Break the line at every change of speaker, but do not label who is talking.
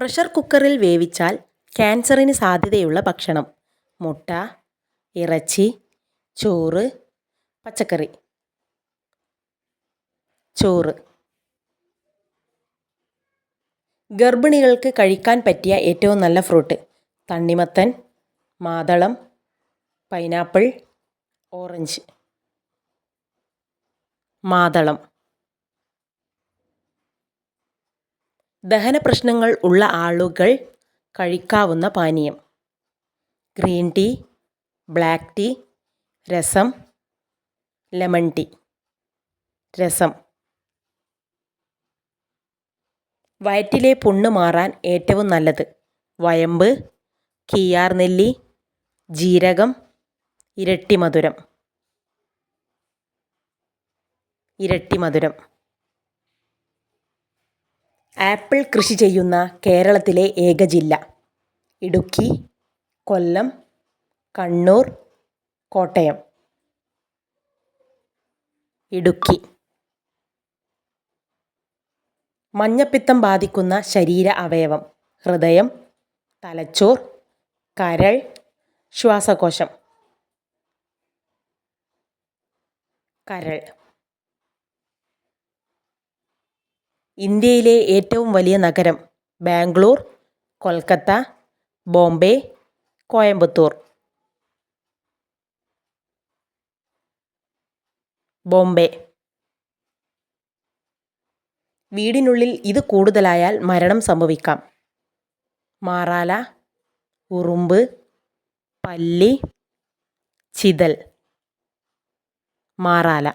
Pressure കുക്കറിൽ വേവിച്ചാൽ ക്യാൻസറിന് സാധ്യതയുള്ള ഭക്ഷണം. മുട്ട ഇറച്ചി ചോറ് പച്ചക്കറി. ചോറ്. ഗർഭിണികൾക്ക് കഴിക്കാൻ പറ്റിയ ഏറ്റവും നല്ല ഫ്രൂട്ട് തണ്ണിമത്തൻ മാതളം പൈനാപ്പിൾ ഓറഞ്ച്. മാതളം. ദഹന പ്രശ്നങ്ങൾ ഉള്ള ആളുകൾ കഴിക്കാവുന്ന പാനീയം. Green tea black tea rasam lemon tea. Rasam. വയറ്റിലെ പുണ്ണ് മാറാൻ ഏറ്റവും നല്ലത് വയമ്പ് കിയാർ നെല്ലി ജീരകം ഇരട്ടി മധുരം. ഇരട്ടി മധുരം. ആപ്പിൾ കൃഷി ചെയ്യുന്ന കേരളത്തിലെ ഏക ജില്ല. ഇടുക്കി കൊല്ലം കണ്ണൂർ കോട്ടയം. ഇടുക്കി. മഞ്ഞപ്പിത്തം ബാധിക്കുന്ന ശരീര അവയവം. ഹൃദയം തലച്ചോർ കരൾ ശ്വാസകോശം. കരൾ. ഇന്ത്യയിലെ ഏറ്റവും വലിയ നഗരം ബാംഗ്ലൂർ കൊൽക്കത്ത ബോംബെ കോയമ്പത്തൂർ. ബോംബെ. വീടിനുള്ളിൽ ഇത് കൂടുതലായാൽ മരണം സംഭവിക്കാം. മാറാല ഉറുമ്പ് പല്ലി ചിതൽ. മാറാല.